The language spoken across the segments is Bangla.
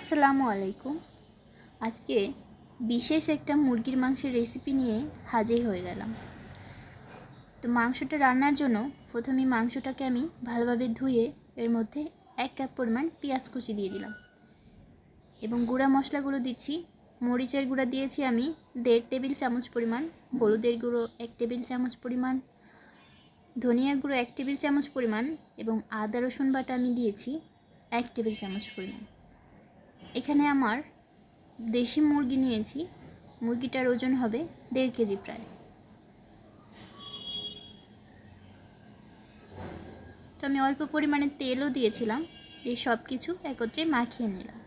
আসসালামু আলাইকুম। আজকে বিশেষ একটা মুরগির মাংসের রেসিপি নিয়ে হাজির হয়ে গেলাম। তো মাংসটা রান্নার জন্য প্রথমে মাংসটাকে আমি ভালোভাবে ধুয়ে এর মধ্যে এক কাপ পরিমাণ পেঁয়াজ কুচি দিয়ে দিলাম। এবং গুঁড়া মশলাগুলো দিচ্ছি। মরিচের গুঁড়া দিয়েছি আমি দেড় টেবিল চামচ পরিমাণ, হলুদের গুঁড়ো এক টেবিল চামচ পরিমাণ, ধনিয়া গুঁড়ো এক টেবিল চামচ পরিমাণ এবং আদা রসুন বাটা আমি দিয়েছি এক টেবিল চামচ পরিমাণ। এখানে আমার দেশি মুরগি নিয়েছি। মুরগিটার ওজন হবে দেড় কেজি প্রায়। তো আমি অল্প পরিমাণে তেলও দিয়েছিলাম এই সব কিছু একত্রে মাখিয়ে নিলাম।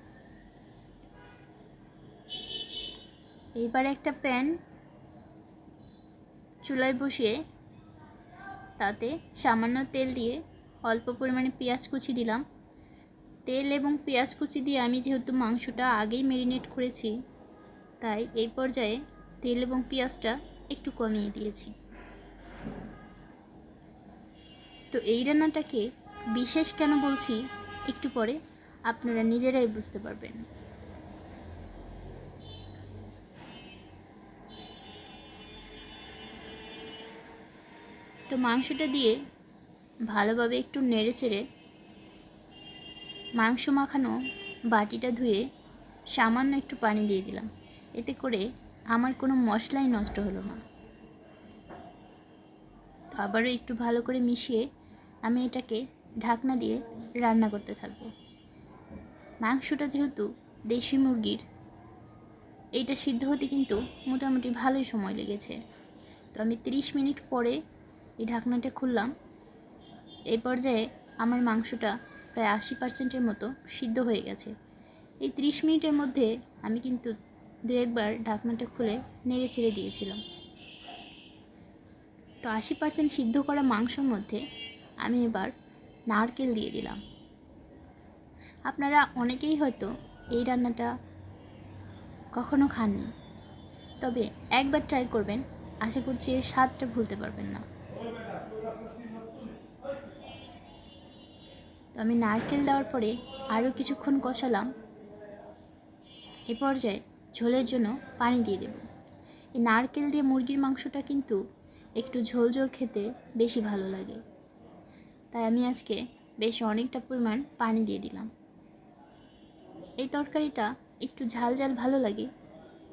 এইবার একটা প্যান চুলায় বসিয়ে তাতে সামান্য তেল দিয়ে অল্প পরিমাণে পেঁয়াজ কুচি দিলাম। তেল এবং পেঁয়াজ কুচি দিয়ে আমি যেহেতু মাংসটা আগেই ম্যারিনেট করেছি, তাই এই পর্যায়ে তেল এবং পেঁয়াজটা একটু কমিয়ে দিয়েছি। তো এই রান্নাটাকে বিশেষ কেন বলছি, একটু পরে আপনারা নিজেরাই বুঝতে পারবেন। তো মাংসটা দিয়ে ভালোভাবে একটু নেড়ে চেড়ে মাংস মাখানো বাটিটা ধুয়ে সামান্য একটু পানি দিয়ে দিলাম। এতে করে আমার কোনো মশলাই নষ্ট হলো না। তো আবারও একটু ভালো করে মিশিয়ে আমি এটাকে ঢাকনা দিয়ে রান্না করতে থাকব। মাংসটা যেহেতু দেশি মুরগির এইটা সিদ্ধ হতে কিন্তু মোটামুটি ভালোই সময় লেগেছে। তো আমি 30 মিনিট পরে এই ঢাকনাটা খুললাম। এই পর্যায়ে আমার মাংসটা প্রায় আশি পার্সেন্টের মতো সিদ্ধ হয়ে গেছে। এই ত্রিশ মিনিটের মধ্যে আমি কিন্তু দু একবার ঢাকনাটা খুলে নেড়ে চেড়ে দিয়েছিলাম। তো আশি পার্সেন্ট সিদ্ধ করা মাংসর মধ্যে আমি এবার নারকেল দিয়ে দিলাম। আপনারা অনেকেই হয়তো এই রান্নাটা কখনো খাননি। তবে একবার ট্রাই করবেন, আশা করছি এর স্বাদটা ভুলতে পারবেন না। তো আমি নারকেল দেওয়ার পরে আরও কিছুক্ষণ কষালাম। এ পর্যায়ে ঝোলের জন্য পানি দিয়ে দেব। এই নারকেল দিয়ে মুরগির মাংসটা কিন্তু একটু ঝোল ঝোল খেতে বেশি ভালো লাগে। তাই আমি আজকে বেশ অনেকটা পরিমাণ পানি দিয়ে দিলাম। এই তরকারিটা একটু ঝাল ঝাল ভালো লাগে,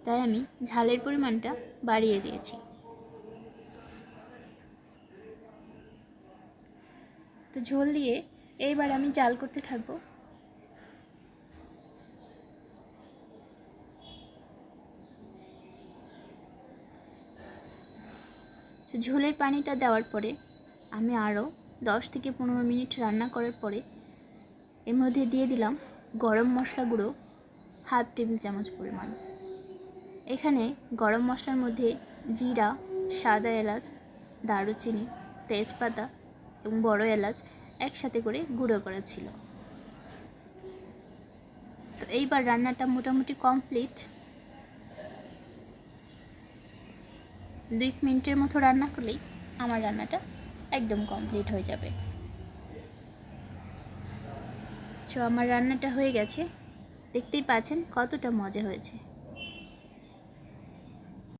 তাই আমি ঝালের পরিমাণটা বাড়িয়ে দিয়েছি। তো ঝোল দিয়ে এইবার আমি জাল করতে থাকব। ঝোলের পানিটা দেওয়ার পরে আমি আরও দশ থেকে পনেরো মিনিট রান্না করার পরে এর মধ্যে দিয়ে দিলাম গরম মশলা গুঁড়ো হাফ টেবিল চামচ পরিমাণ। এখানে গরম মশলার মধ্যে জিরা, সাদা এলাচ, দারুচিনি, তেজপাতা এবং বড় এলাচ একসাথে করে গুঁড়ো করা ছিল তো এইবার রান্নাটা মোটামুটি কমপ্লিট দুই মিনিটের মতো রান্না করলেই আমার রান্নাটা একদম কমপ্লিট হয়ে যাবে। তো আমার রান্নাটা হয়ে গেছে। দেখতেই পাচ্ছেন কতটা মজা হয়েছে।